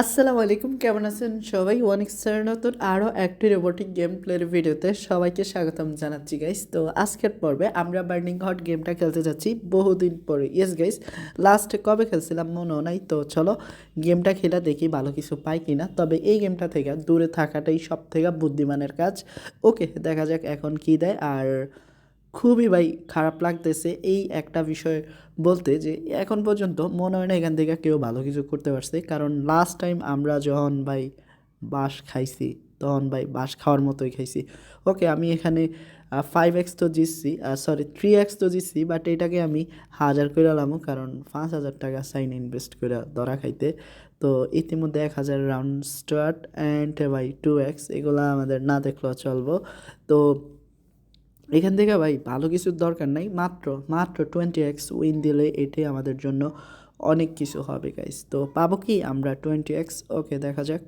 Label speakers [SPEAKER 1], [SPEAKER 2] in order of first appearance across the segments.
[SPEAKER 1] আসসালামু আলাইকুম, কেমন আছেন সবাই? অনেক স্যার নতুন আরও একটি রোবোটিক গেম প্লের ভিডিওতে সবাইকে স্বাগতম জানাচ্ছি গাইস তো আজকের পর্বে আমরা বার্নিং হট গেমটা খেলতে যাচ্ছি বহুদিন পরে। ইয়েস গাইস লাস্ট কবে খেলছিলাম মনেও নাই, তো চলো গেমটা খেলে দেখি ভালো কিছু পাই কি না তবে এই গেমটা থেকে দূরে থাকাটাই সব থেকে বুদ্ধিমানের কাজ। ওকে দেখা যাক এখন কি দেয়। আর খুবই ভাই খারাপ লাগতেছে এই একটা বিষয় বলতে যে এখন পর্যন্ত মনে হয় না এখান থেকে কেউ ভালো কিছু করতে পারছে। কারণ লাস্ট টাইম আমরা যখন ভাই বাঁশ খাইছি, তখন ভাই বাঁশ খাওয়ার মতোই খাইছি। ওকে আমি এখানে ফাইভ এক্স তো জিতছি সরি থ্রি এক্স তো জিতছি বাট এটাকে আমি হাজার করে আলামো, কারণ পাঁচ হাজার টাকা সাইন ইনভেস্ট করে ধরা খাইতে। তো ইতিমধ্যে এক হাজার রাউন্ড স্টার্ট অ্যান্ড ভাই টু এক্স এগুলো আমাদের না দেখলেও চলবো। তো এখান থেকে ভাই ভালো কিছুর দরকার নাই। মাত্র মাত্র টোয়েন্টি এক্স উইন দিলে এটাই আমাদের জন্য অনেক কিছু হবে গাইস তো পাবো কি আমরা টোয়েন্টি এক্স ওকে দেখা যাক।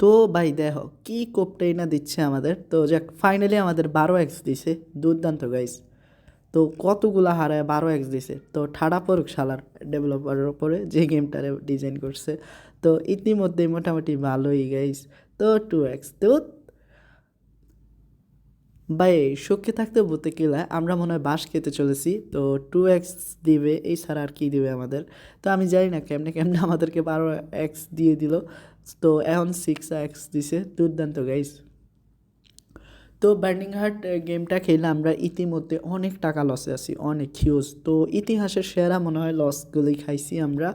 [SPEAKER 1] তো ভাই দেখো, কি কোপটাই না দিচ্ছে আমাদের। তো যাক ফাইনালি আমাদের বারো এক্স দিছে। দুর্দান্ত গাইস তো কতগুলা হারায় বারো এক্স দিছে। তো ঠাডা পড়ুক শালার ডেভেলপারের ওপরে যে গেমটারে ডিজাইন করছে। তো ইতিমধ্যে মোটামুটি ভালোই গাইস তো টু এক্স তো ভাই, সুখে থাকতে বলতে গেলে আমরা মনে হয় বাঁশ খেতে চলেছি। তো টু এক্স দিবে, এই ছাড়া আর কী দিবে আমাদের? তো আমি জানি না কেমনে কেমনে আমাদেরকে বারো এক্স দিয়ে দিল। তো এখন সিক্স এক্স দিছে। দুর্দান্ত গাইস তো বার্নিং হার্ট গেমটা খেলে আমরা ইতিমধ্যে অনেক টাকা লসে আছি, অনেক হিউজ তো ইতিহাসের সেরা মনে হয় লসগুলি খাইছি আমরা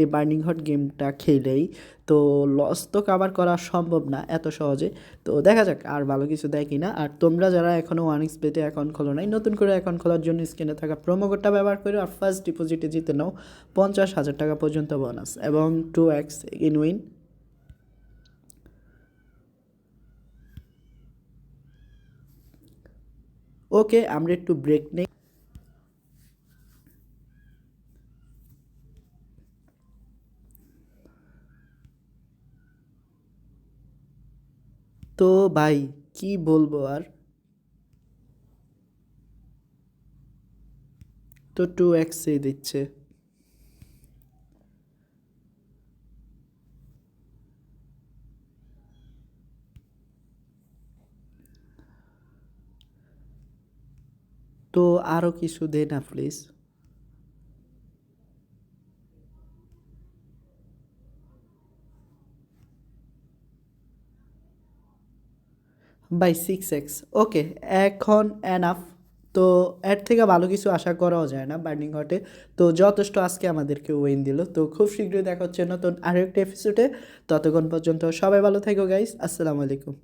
[SPEAKER 1] এই বার্নিং হার্ট গেমটা খেলেই। তো লস তো কাভার করা সম্ভব না, এত সহজে। তো দেখা যাক আর ভালো কিছু দেয় কিনা। আর তোমরা যারা এখনও ওয়ান এক্স পেতে অ্যাকাউন্ট খোলো নাই, নতুন করে অ্যাকাউন্ট খোলার জন্য স্ক্রিনে থাকা প্রোমো কোডটা ব্যবহার করে আর ফার্স্ট ডিপোজিটে জিতে নাও পঞ্চাশ হাজার টাকা পর্যন্ত বোনাস এবং two X in win okay আমরা একটু ব্রেক নেই। তো ভাই কি বলব আর? তো টু এক্সই দিচ্ছে। তো আরও কিছু দে না please buy six X okay এখন এনাফ তো এর থেকে ভালো কিছু আশা করাও যায় না বার্নিং হটে তো যথেষ্ট আজকে আমাদেরকে ওয়েন দিল। তো খুব শীঘ্রই দেখা হচ্ছে নতুন আরেকটা এপিসোডে ততক্ষণ পর্যন্ত সবাই ভালো থাকো গাইস আসসালামু আলাইকুম।